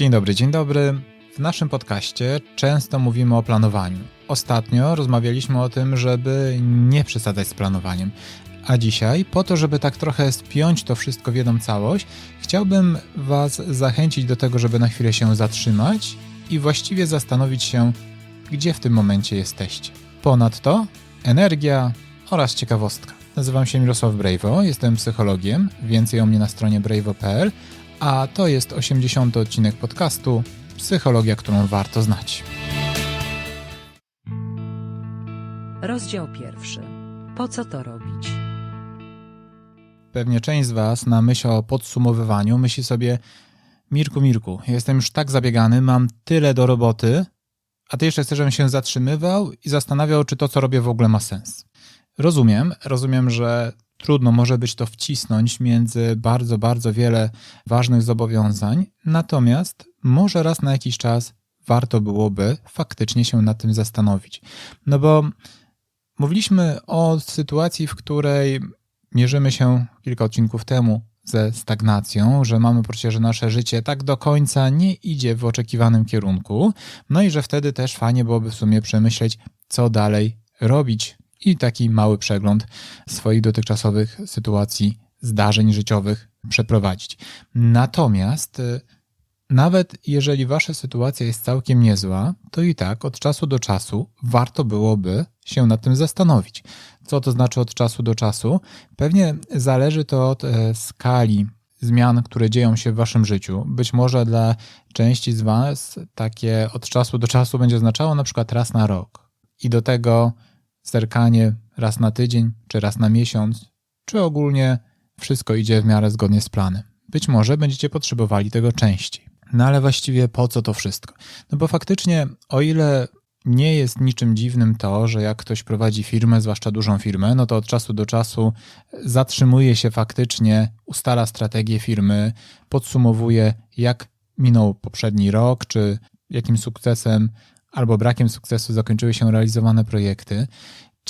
Dzień dobry, dzień dobry. W naszym podcaście często mówimy o planowaniu. Ostatnio rozmawialiśmy o tym, żeby nie przesadzać z planowaniem. A dzisiaj, po to, żeby tak trochę spiąć to wszystko w jedną całość, chciałbym Was zachęcić do tego, żeby na chwilę się zatrzymać i właściwie zastanowić się, gdzie w tym momencie jesteście. Ponadto energia oraz ciekawostka. Nazywam się Mirosław Brejwo, jestem psychologiem, więcej o mnie na stronie brejwo.pl, a to jest 80. odcinek podcastu Psychologia, którą warto znać. Rozdział pierwszy. Po co to robić? Pewnie część z Was na myśl o podsumowywaniu myśli sobie Mirku, Mirku, jestem już tak zabiegany, mam tyle do roboty, a Ty jeszcze chcesz, żebym się zatrzymywał i zastanawiał, czy to, co robię w ogóle ma sens. Rozumiem, rozumiem, że trudno może być to wcisnąć między bardzo, bardzo wiele ważnych zobowiązań, natomiast może raz na jakiś czas warto byłoby faktycznie się nad tym zastanowić. No bo mówiliśmy o sytuacji, w której mierzymy się kilka odcinków temu ze stagnacją, że mamy poczucie, że nasze życie tak do końca nie idzie w oczekiwanym kierunku, no i że wtedy też fajnie byłoby w sumie przemyśleć, co dalej robić i taki mały przegląd swoich dotychczasowych sytuacji, zdarzeń życiowych przeprowadzić. Natomiast y, nawet jeżeli wasza sytuacja jest całkiem niezła, to i tak od czasu do czasu warto byłoby się nad tym zastanowić. Co to znaczy od czasu do czasu? Pewnie zależy to od e, skali zmian, które dzieją się w waszym życiu. Być może dla części z was takie od czasu do czasu będzie oznaczało na przykład raz na rok. I do tego zerkanie raz na tydzień, czy raz na miesiąc, czy ogólnie wszystko idzie w miarę zgodnie z planem. Być może będziecie potrzebowali tego częściej. No ale właściwie po co to wszystko? No bo faktycznie, o ile nie jest niczym dziwnym to, że jak ktoś prowadzi firmę, zwłaszcza dużą firmę, no to od czasu do czasu zatrzymuje się faktycznie, ustala strategię firmy, podsumowuje, jak minął poprzedni rok, czy jakim sukcesem albo brakiem sukcesu zakończyły się realizowane projekty.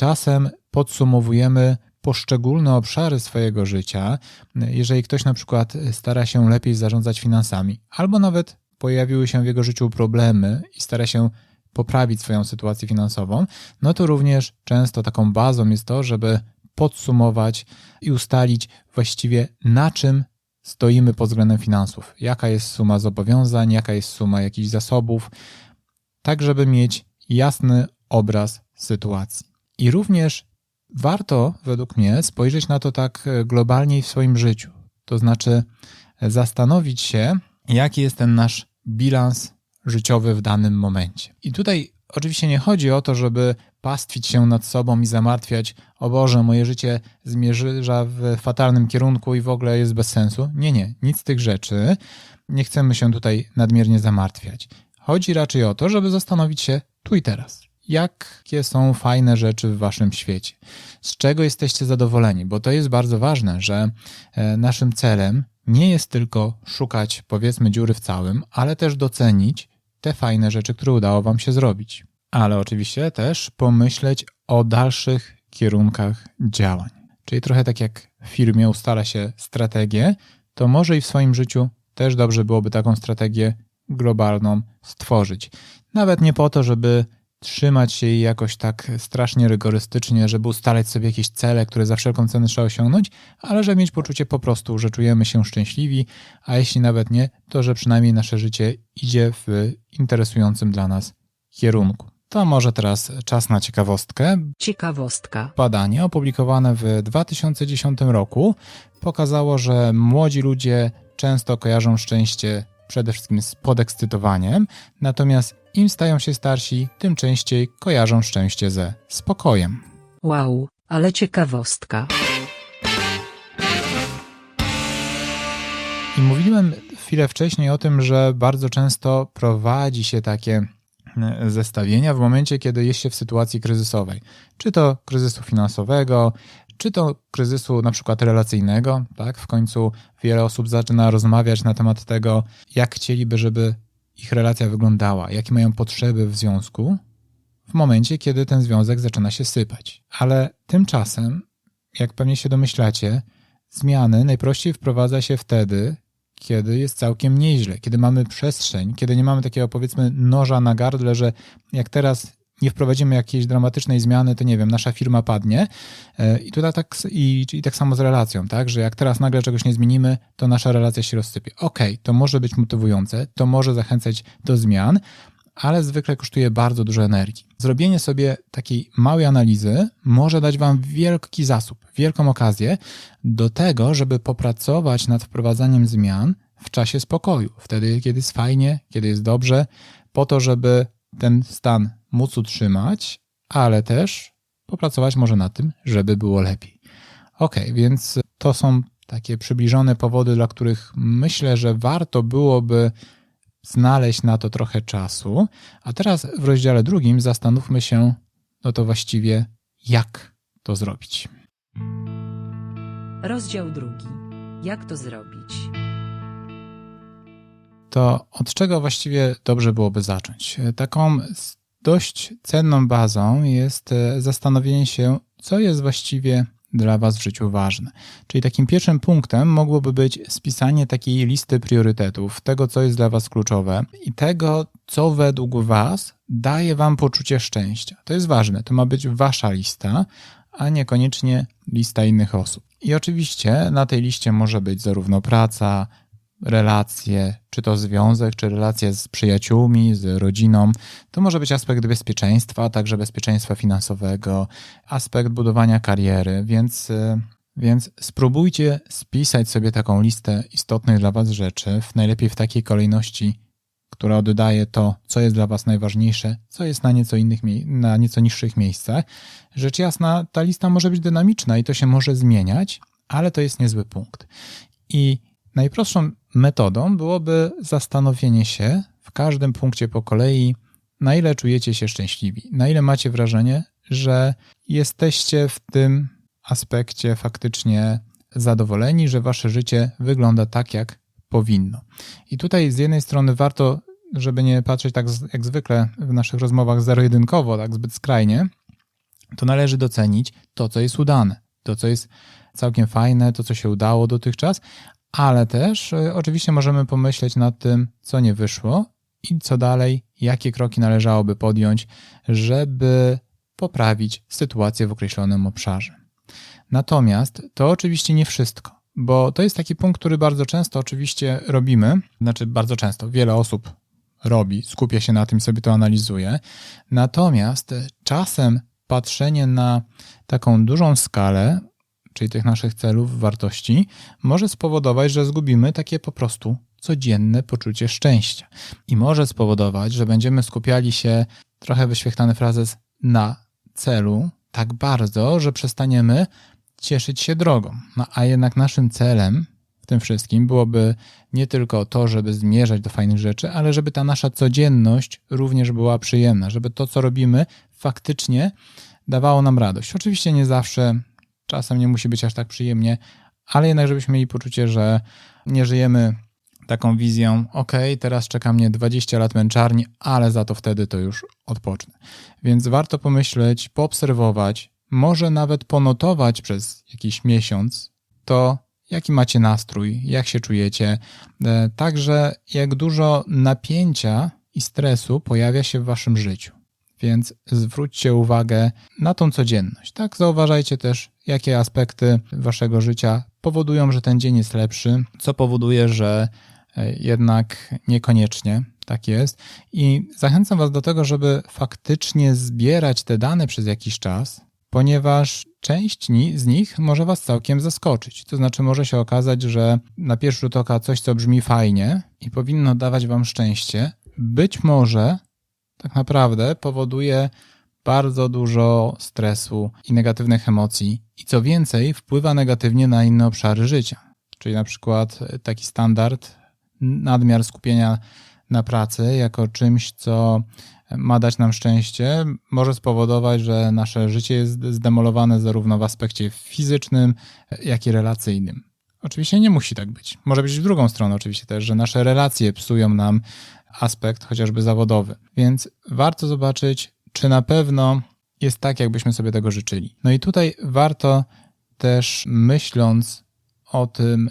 Czasem podsumowujemy poszczególne obszary swojego życia, jeżeli ktoś na przykład stara się lepiej zarządzać finansami, albo nawet pojawiły się w jego życiu problemy i stara się poprawić swoją sytuację finansową, no to również często taką bazą jest to, żeby podsumować i ustalić właściwie na czym stoimy pod względem finansów, jaka jest suma zobowiązań, jaka jest suma jakichś zasobów, tak żeby mieć jasny obraz sytuacji. I również warto, według mnie, spojrzeć na to tak globalnie w swoim życiu. To znaczy zastanowić się, jaki jest ten nasz bilans życiowy w danym momencie. I tutaj oczywiście nie chodzi o to, żeby pastwić się nad sobą i zamartwiać, o Boże, moje życie zmierza w fatalnym kierunku i w ogóle jest bez sensu. Nie, nie, nic z tych rzeczy. Nie chcemy się tutaj nadmiernie zamartwiać. Chodzi raczej o to, żeby zastanowić się tu i teraz. Jakie są fajne rzeczy w waszym świecie? Z czego jesteście zadowoleni? Bo to jest bardzo ważne, że e, naszym celem nie jest tylko szukać, powiedzmy, dziury w całym, ale też docenić te fajne rzeczy, które udało Wam się zrobić. Ale oczywiście też pomyśleć o dalszych kierunkach działań. Czyli trochę tak jak w firmie ustala się strategię, to może i w swoim życiu też dobrze byłoby taką strategię globalną stworzyć. Nawet nie po to, żeby trzymać się jej jakoś tak strasznie rygorystycznie, żeby ustalać sobie jakieś cele, które za wszelką cenę trzeba osiągnąć, ale żeby mieć poczucie po prostu, że czujemy się szczęśliwi, a jeśli nawet nie, to że przynajmniej nasze życie idzie w interesującym dla nas kierunku. To może teraz czas na ciekawostkę. Ciekawostka. Badanie opublikowane w 2010 roku pokazało, że młodzi ludzie często kojarzą szczęście przede wszystkim z podekscytowaniem, natomiast im stają się starsi, tym częściej kojarzą szczęście ze spokojem. Wow, ale ciekawostka. I mówiłem chwilę wcześniej o tym, że bardzo często prowadzi się takie e, zestawienia w momencie, kiedy jest się w sytuacji kryzysowej. Czy to kryzysu finansowego, czy to kryzysu na przykład relacyjnego, tak? W końcu wiele osób zaczyna rozmawiać na temat tego, jak chcieliby, żeby ich relacja wyglądała, jakie mają potrzeby w związku, w momencie, kiedy ten związek zaczyna się sypać. Ale tymczasem, jak pewnie się domyślacie, zmiany najprościej wprowadza się wtedy, kiedy jest całkiem nieźle, kiedy mamy przestrzeń, kiedy nie mamy takiego powiedzmy noża na gardle, że jak teraz nie wprowadzimy jakiejś dramatycznej zmiany, to nie wiem, nasza firma padnie. E, I tutaj tak, i, i tak samo z relacją, tak, że jak teraz nagle czegoś nie zmienimy, to nasza relacja się rozsypie. Okej, okay, to może być motywujące, to może zachęcać do zmian, ale zwykle kosztuje bardzo dużo energii. Zrobienie sobie takiej małej analizy może dać Wam wielki zasób, wielką okazję do tego, żeby popracować nad wprowadzaniem zmian w czasie spokoju, wtedy, kiedy jest fajnie, kiedy jest dobrze, po to, żeby ten stan móc utrzymać, ale też popracować może na tym, żeby było lepiej. Ok, więc to są takie przybliżone powody, dla których myślę, że warto byłoby znaleźć na to trochę czasu. A teraz w rozdziale drugim zastanówmy się, no to właściwie jak to zrobić. Rozdział drugi. Jak to zrobić? To od czego właściwie dobrze byłoby zacząć? Taką dość cenną bazą jest e, zastanowienie się, co jest właściwie dla Was w życiu ważne. Czyli takim pierwszym punktem mogłoby być spisanie takiej listy priorytetów, tego, co jest dla Was kluczowe i tego, co według Was daje Wam poczucie szczęścia. To jest ważne, to ma być Wasza lista, a niekoniecznie lista innych osób. I oczywiście na tej liście może być zarówno praca, relacje, czy to związek, czy relacje z przyjaciółmi, z rodziną. To może być aspekt bezpieczeństwa, także bezpieczeństwa finansowego, aspekt budowania kariery, więc, y, więc spróbujcie spisać sobie taką listę istotnych dla Was rzeczy, w najlepiej w takiej kolejności, która oddaje to, co jest dla Was najważniejsze, co jest na nieco, innych, na nieco niższych miejscach. Rzecz jasna, ta lista może być dynamiczna i to się może zmieniać, ale to jest niezły punkt. I najprostszą Metodą byłoby zastanowienie się w każdym punkcie po kolei, na ile czujecie się szczęśliwi, na ile macie wrażenie, że jesteście w tym aspekcie faktycznie zadowoleni, że wasze życie wygląda tak, jak powinno. I tutaj z jednej strony warto, żeby nie patrzeć tak jak zwykle w naszych rozmowach zero-jedynkowo, tak zbyt skrajnie, to należy docenić to, co jest udane, to, co jest całkiem fajne, to, co się udało dotychczas, ale też y, oczywiście możemy pomyśleć nad tym, co nie wyszło i co dalej, jakie kroki należałoby podjąć, żeby poprawić sytuację w określonym obszarze. Natomiast to oczywiście nie wszystko, bo to jest taki punkt, który bardzo często oczywiście robimy, znaczy bardzo często, wiele osób robi, skupia się na tym, sobie to analizuje. Natomiast czasem patrzenie na taką dużą skalę czyli tych naszych celów, wartości, może spowodować, że zgubimy takie po prostu codzienne poczucie szczęścia. I może spowodować, że będziemy skupiali się, trochę wyświechtany frazes, na celu tak bardzo, że przestaniemy cieszyć się drogą. No a jednak naszym celem w tym wszystkim byłoby nie tylko to, żeby zmierzać do fajnych rzeczy, ale żeby ta nasza codzienność również była przyjemna, żeby to, co robimy, faktycznie dawało nam radość. Oczywiście nie zawsze Czasem nie musi być aż tak przyjemnie, ale jednak, żebyśmy mieli poczucie, że nie żyjemy taką wizją, ok, teraz czeka mnie 20 lat męczarni, ale za to wtedy to już odpocznę. Więc warto pomyśleć, poobserwować, może nawet ponotować przez jakiś miesiąc to, jaki macie nastrój, jak się czujecie, e, także jak dużo napięcia i stresu pojawia się w waszym życiu. Więc zwróćcie uwagę na tą codzienność. Tak, zauważajcie też, jakie aspekty waszego życia powodują, że ten dzień jest lepszy, co powoduje, że e, jednak niekoniecznie tak jest. I zachęcam Was do tego, żeby faktycznie zbierać te dane przez jakiś czas, ponieważ część z nich może Was całkiem zaskoczyć. To znaczy, może się okazać, że na pierwszy rzut oka coś, co brzmi fajnie i powinno dawać Wam szczęście, być może tak naprawdę powoduje bardzo dużo stresu i negatywnych emocji, i co więcej, wpływa negatywnie na inne obszary życia. Czyli na przykład taki standard, nadmiar skupienia na pracy jako czymś, co ma dać nam szczęście, może spowodować, że nasze życie jest zdemolowane zarówno w aspekcie fizycznym, jak i relacyjnym. Oczywiście nie musi tak być. Może być w drugą stronę, oczywiście też, że nasze relacje psują nam aspekt chociażby zawodowy. Więc warto zobaczyć, czy na pewno jest tak, jakbyśmy sobie tego życzyli. No i tutaj warto też myśląc o tym,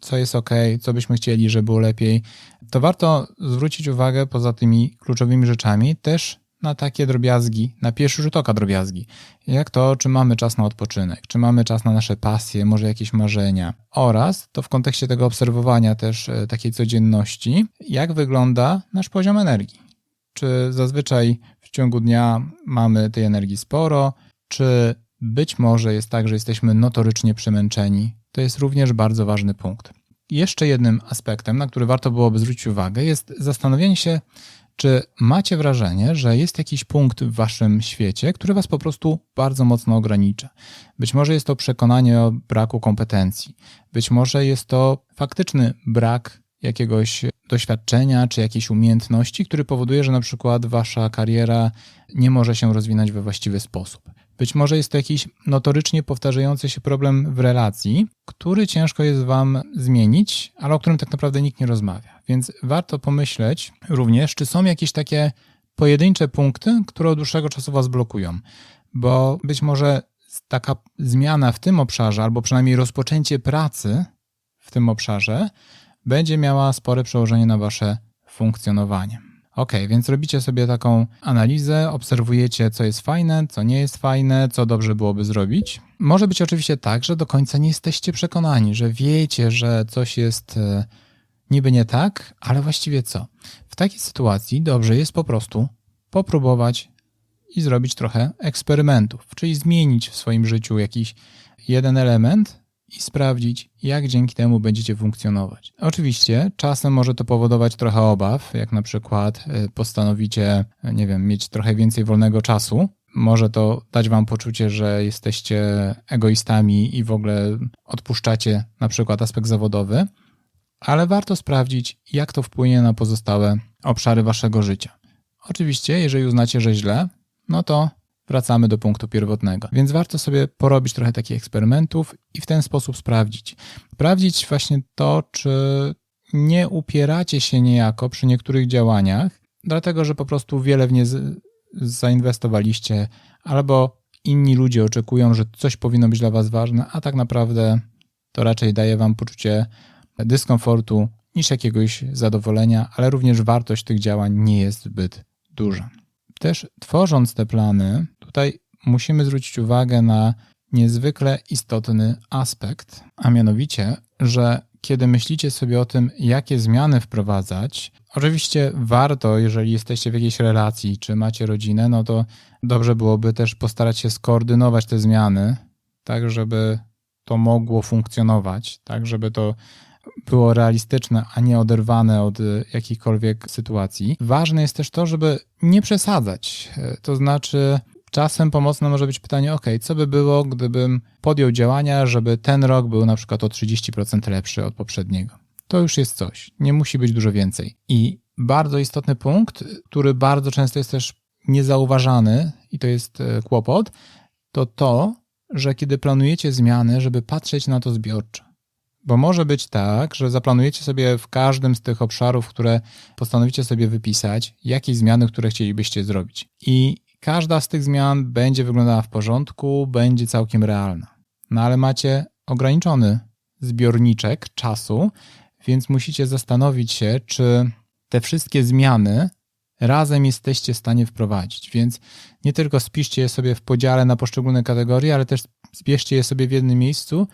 co jest ok, co byśmy chcieli, żeby było lepiej, to warto zwrócić uwagę poza tymi kluczowymi rzeczami też na takie drobiazgi, na pierwszy rzut oka drobiazgi. Jak to, czy mamy czas na odpoczynek, czy mamy czas na nasze pasje, może jakieś marzenia. Oraz to w kontekście tego obserwowania też e, takiej codzienności, jak wygląda nasz poziom energii. Czy zazwyczaj w ciągu dnia mamy tej energii sporo, czy być może jest tak, że jesteśmy notorycznie przemęczeni. To jest również bardzo ważny punkt. Jeszcze jednym aspektem, na który warto byłoby zwrócić uwagę, jest zastanowienie się, czy macie wrażenie, że jest jakiś punkt w waszym świecie, który was po prostu bardzo mocno ogranicza? Być może jest to przekonanie o braku kompetencji, być może jest to faktyczny brak jakiegoś doświadczenia czy jakiejś umiejętności, który powoduje, że na przykład wasza kariera nie może się rozwinąć we właściwy sposób. Być może jest to jakiś notorycznie powtarzający się problem w relacji, który ciężko jest wam zmienić, ale o którym tak naprawdę nikt nie rozmawia. Więc warto pomyśleć również, czy są jakieś takie pojedyncze punkty, które od dłuższego czasu was blokują. Bo być może taka zmiana w tym obszarze, albo przynajmniej rozpoczęcie pracy w tym obszarze, będzie miała spore przełożenie na wasze funkcjonowanie. Ok, więc robicie sobie taką analizę, obserwujecie, co jest fajne, co nie jest fajne, co dobrze byłoby zrobić. Może być oczywiście tak, że do końca nie jesteście przekonani, że wiecie, że coś jest e, niby nie tak, ale właściwie co? W takiej sytuacji dobrze jest po prostu popróbować i zrobić trochę eksperymentów, czyli zmienić w swoim życiu jakiś jeden element i sprawdzić, jak dzięki temu będziecie funkcjonować. Oczywiście czasem może to powodować trochę obaw, jak na przykład y, postanowicie, nie wiem, mieć trochę więcej wolnego czasu. Może to dać wam poczucie, że jesteście egoistami i w ogóle odpuszczacie na przykład aspekt zawodowy, ale warto sprawdzić, jak to wpłynie na pozostałe obszary waszego życia. Oczywiście, jeżeli uznacie, że źle, no to wracamy do punktu pierwotnego. Więc warto sobie porobić trochę takich eksperymentów i w ten sposób sprawdzić. Sprawdzić właśnie to, czy nie upieracie się niejako przy niektórych działaniach, dlatego że po prostu wiele w nie zainwestowaliście, albo inni ludzie oczekują, że coś powinno być dla Was ważne, a tak naprawdę to raczej daje Wam poczucie dyskomfortu niż jakiegoś zadowolenia, ale również wartość tych działań nie jest zbyt duża. Też tworząc te plany, tutaj musimy zwrócić uwagę na niezwykle istotny aspekt, a mianowicie, że kiedy myślicie sobie o tym, jakie zmiany wprowadzać, oczywiście warto, jeżeli jesteście w jakiejś relacji, czy macie rodzinę, no to dobrze byłoby też postarać się skoordynować te zmiany, tak żeby to mogło funkcjonować, tak żeby to było realistyczne, a nie oderwane od jakichkolwiek sytuacji. Ważne jest też to, żeby nie przesadzać. To znaczy, czasem pomocne może być pytanie: OK, co by było, gdybym podjął działania, żeby ten rok był na przykład o 30% lepszy od poprzedniego? To już jest coś. Nie musi być dużo więcej. I bardzo istotny punkt, który bardzo często jest też niezauważany, i to jest e, kłopot, to to, że kiedy planujecie zmiany, żeby patrzeć na to zbiorczo. Bo może być tak, że zaplanujecie sobie w każdym z tych obszarów, które postanowicie sobie wypisać, jakieś zmiany, które chcielibyście zrobić. I każda z tych zmian będzie wyglądała w porządku, będzie całkiem realna. No ale macie ograniczony zbiorniczek czasu, więc musicie zastanowić się, czy te wszystkie zmiany razem jesteście w stanie wprowadzić. Więc nie tylko spiszcie je sobie w podziale na poszczególne kategorie, ale też zbierzcie je sobie w jednym miejscu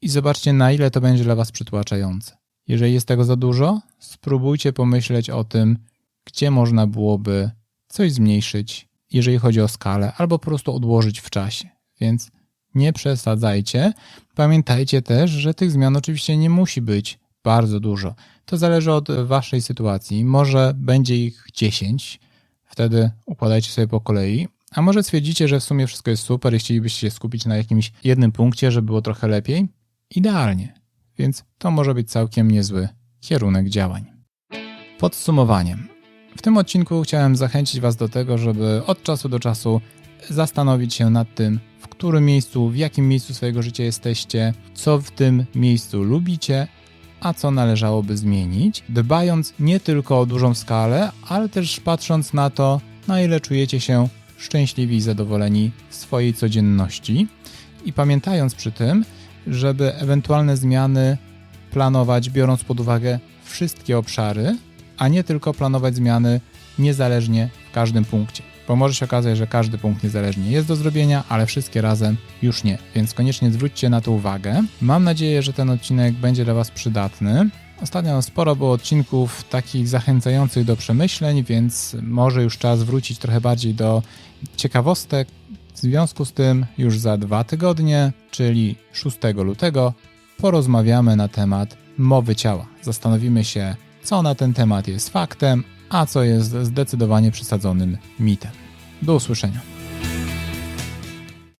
i zobaczcie, na ile to będzie dla Was przytłaczające. Jeżeli jest tego za dużo, spróbujcie pomyśleć o tym, gdzie można byłoby coś zmniejszyć, jeżeli chodzi o skalę, albo po prostu odłożyć w czasie. Więc nie przesadzajcie. Pamiętajcie też, że tych zmian oczywiście nie musi być bardzo dużo. To zależy od Waszej sytuacji. Może będzie ich 10, wtedy układajcie sobie po kolei, a może stwierdzicie, że w sumie wszystko jest super i chcielibyście się skupić na jakimś jednym punkcie, żeby było trochę lepiej, idealnie. Więc to może być całkiem niezły kierunek działań. Podsumowaniem. W tym odcinku chciałem zachęcić Was do tego, żeby od czasu do czasu zastanowić się nad tym, w którym miejscu, w jakim miejscu swojego życia jesteście, co w tym miejscu lubicie, a co należałoby zmienić, dbając nie tylko o dużą skalę, ale też patrząc na to, na ile czujecie się szczęśliwi i zadowoleni w swojej codzienności. I pamiętając przy tym, żeby ewentualne zmiany planować biorąc pod uwagę wszystkie obszary, a nie tylko planować zmiany niezależnie w każdym punkcie. Bo może się okazać, że każdy punkt niezależnie jest do zrobienia, ale wszystkie razem już nie. Więc koniecznie zwróćcie na to uwagę. Mam nadzieję, że ten odcinek będzie dla Was przydatny. Ostatnio sporo było odcinków takich zachęcających do przemyśleń, więc może już czas wrócić trochę bardziej do ciekawostek. W związku z tym już za dwa tygodnie, czyli 6 lutego, porozmawiamy na temat mowy ciała. Zastanowimy się, co na ten temat jest faktem, a co jest zdecydowanie przesadzonym mitem. Do usłyszenia.